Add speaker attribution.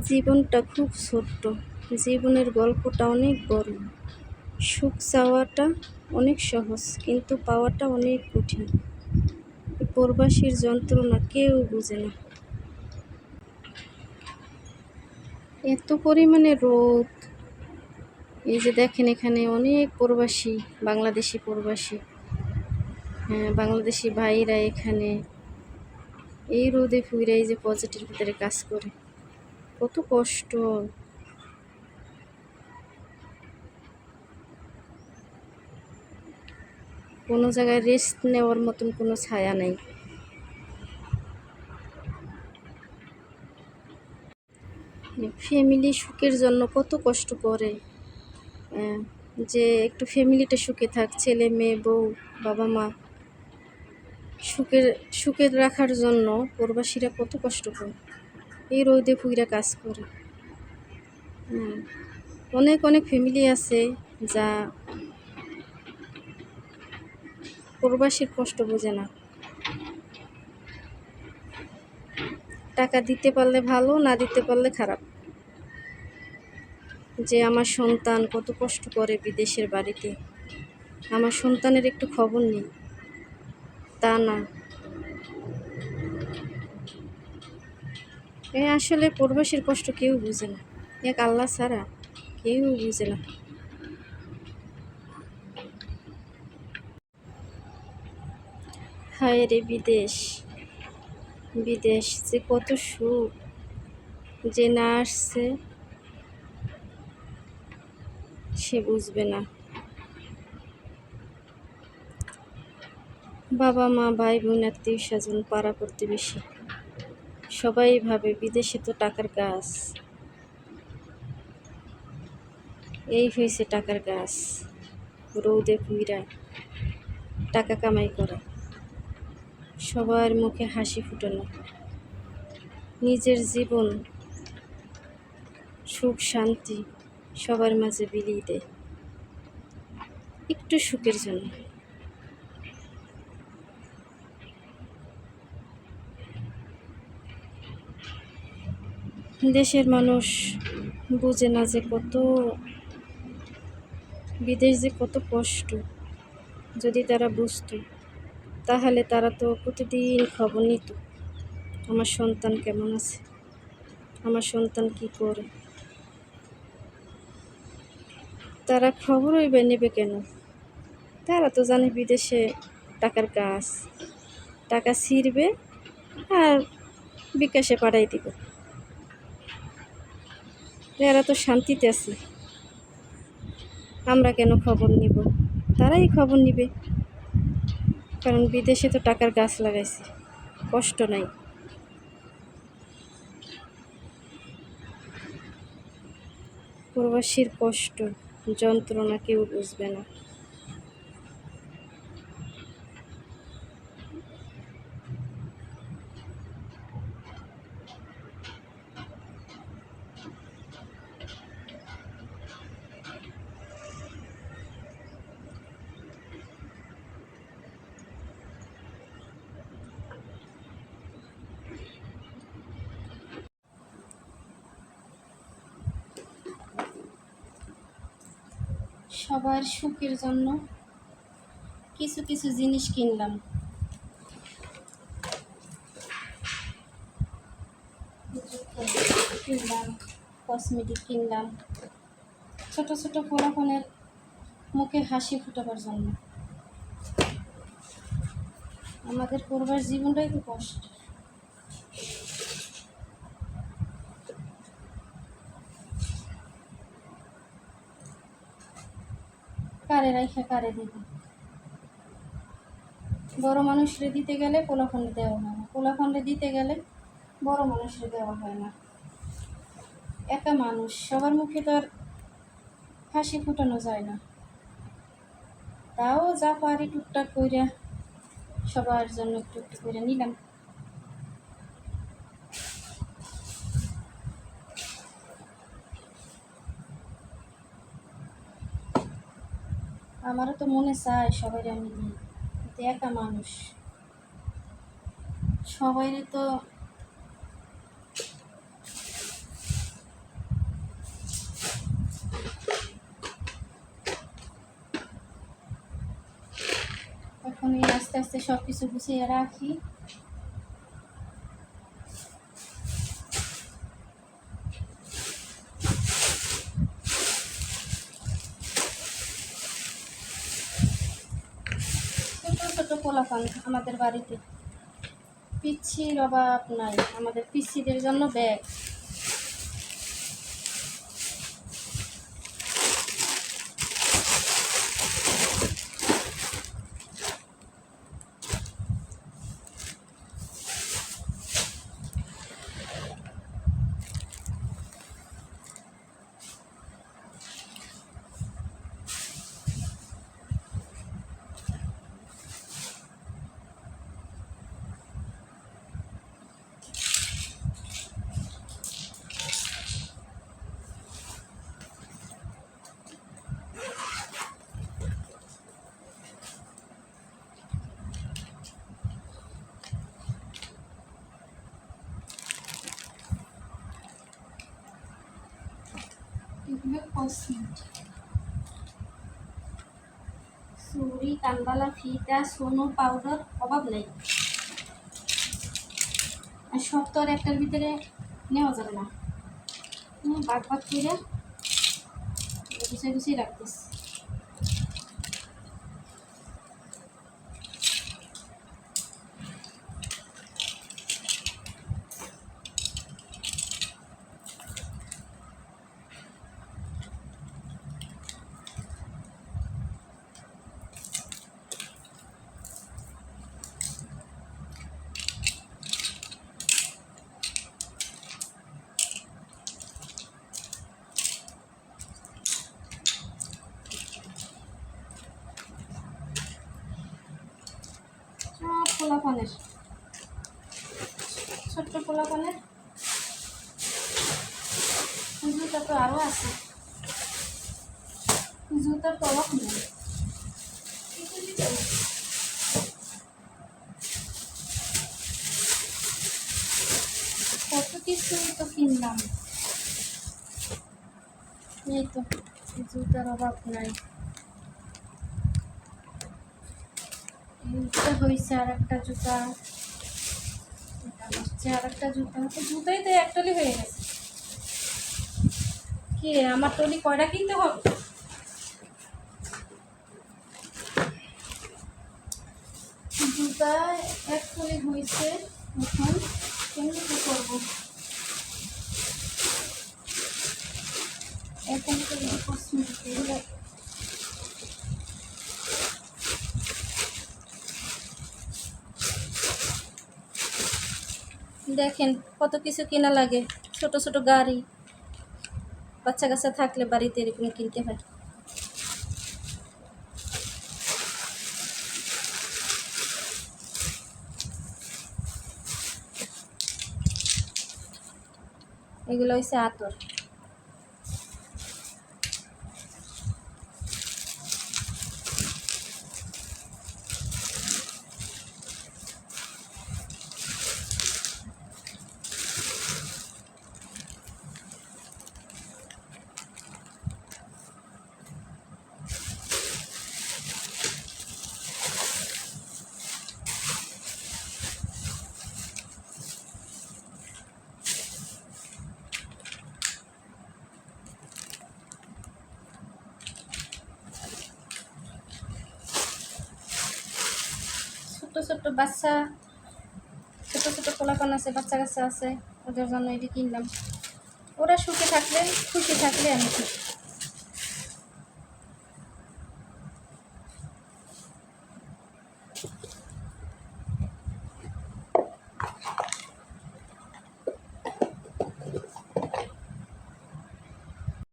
Speaker 1: জীবনটা খুব ছোট্ট। জীবনের গল্পটা অনেক বড়। সুখ চাওয়াটা অনেক সহজ, কিন্তু পাওয়াটা অনেক কঠিন। প্রবাসীর যন্ত্রণা কেউ বুঝে না। এত পরিমাণে রোদ এই যে দেখেন এখানে অনেক প্রবাসী, বাংলাদেশি প্রবাসী। হ্যাঁ বাংলাদেশি ভাইরা এখানে। এই রোদে ফুইরা এই যে পজিটিভ ভিতরে কাজ করে। কত কষ্ট। কোনো জায়গায় রেস্ট নেওয়ার মতন কোনো ছায়া নেই। ফ্যামিলি সুখের জন্য কত কষ্ট করে। যে একটু ফ্যামিলিটা সুখে থাক, ছেলে, মেয়ে, বউ, বাবা, মা। সুখের, সুখে রাখার জন্য প্রবাসীরা কত কষ্ট করে। এই রোদে ফুইরা কাজ করে। অনেক অনেক ফ্যামিলি আছে যা প্রবাসীর কষ্ট বোঝে না। টাকা দিতে পারলে ভালো, না দিতে পারলে খারাপ। যে আমার সন্তান কত কষ্ট করে বিদেশের বাড়িতে। আমার সন্তানের একটু খবর নেই। তা না। এ আসলে প্রবাসীর কষ্ট কেউ বুঝে না। এক আল্লাহ ছাড়া কেউ বুঝে না। হায় রে বিদেশ বিদেশ যে কত সুখ যে না আসছে সে বুঝবে না। বাবা, মা, ভাই, বোন আত্মীয় স্বজন পাড়া প্রতিবেশী সবাই ভাবে বিদেশে তো টাকার গাছ। এই হয়েছে টাকার গাছ। রৌদে পুইরা টাকা কামাই করা। সবার মুখে হাসি ফুটানো। নিজের জীবন সুখ শান্তি সবার মাঝে বিলিয়ে দেয়। একটু সুখের জন্য। দেশের মানুষ বুঝে না যে কত, বিদেশ যে কত কষ্ট যদি তারা বুঝত, তাহলে তারা তো প্রতিদিন খবর নিত, আমার সন্তান কেমন আছে? আমার সন্তান কি করে? তারা খবরই বা নেবে কেন? তারা তো জানে বিদেশে টাকার কাজ, টাকা ছিঁড়বে আর বিকাশে পাঠাই দিব। এরা তো শান্তিতে আছে। আমরা কেন খবর নিব? তারাই খবর নিবে। কারণ বিদেশে তো টাকার গাছ লাগাইছে। কষ্ট নাই। প্রবাসীর কষ্ট, যন্ত্রণা কেউ বুঝবে না। সবার সুখের জন্য কিছু কিছু জিনিস কিনলাম। কিনলাম কসমেটিক কিনলাম, ছোট ছোট ফোনাফোনের মুখে হাসি ফুটাবার জন্য। আমাদের পরিবার জীবনটাই তো কষ্ট কারে রাইখা কারে দিবে? বড় মানুষরে দিতে গেলে পোলাখণ্ডে দেওয়া হয় না। পোলাখণ্ডে দিতে গেলে বড় মানুষরে দেওয়া হয় না। একা মানুষ, সবার মুখে তো আর হাসি ফুটানো যায় না। তাও যা পারি টুকটাক কইরা সবার জন্য একটু একটু করে নিলাম। আমারও তো মনে চায় সবাই আমি দিই একা মানুষ। সবাইরে তো এখন আস্তে আস্তে সব কিছু গুছিয়ে রাখি। পোলাপান আমাদের বাড়িতে। পিচ্ছির অভাব নাই আমাদের পিচ্ছিদের জন্য ব্যাগ এগুলো কসমেট সুরি কানবালা ফিতা সোনো পাউডার অভাব নেই। আর সব আর একটার ভিতরে নেওয়া যাবে না। বাদ বাদ করে গুছিয়ে গুছিয়ে রাখতেছি সব পোলাপানের ছোট্ট পোলাপানের জুতা তো আরও আছে। জুতার তো অভাব নেই। কত কিছু তো কিনলাম। এই তো জুতার অভাব নাই। এইটা হয়েছে আর একটা জুতা। এটা হচ্ছে আর একটা জুতা। তো জুতাই তো এক টলি হয়ে গেছে। কি আমার টলি কয়টা কিনতে হবে? জুতা এক টলি হয়েছে এখন। কেমনি কি করব? এখন তো কসমেটিক এগুলো দেখেন কত কিছু কেনা লাগে। ছোট ছোট গাড়ি, বাচ্চা কাচ্চা থাকলে বাড়িতে এরকম কিনতে হয়। এগুলো হচ্ছে আতর। ছোট বাচ্চা ছোট ছোট পোলাপান আছে, বাচ্চা কাচ্চা আছে, ওদের জন্য এটি কিনলাম। ওরা সুখে থাকলে, খুশি থাকলে আমি খুশি।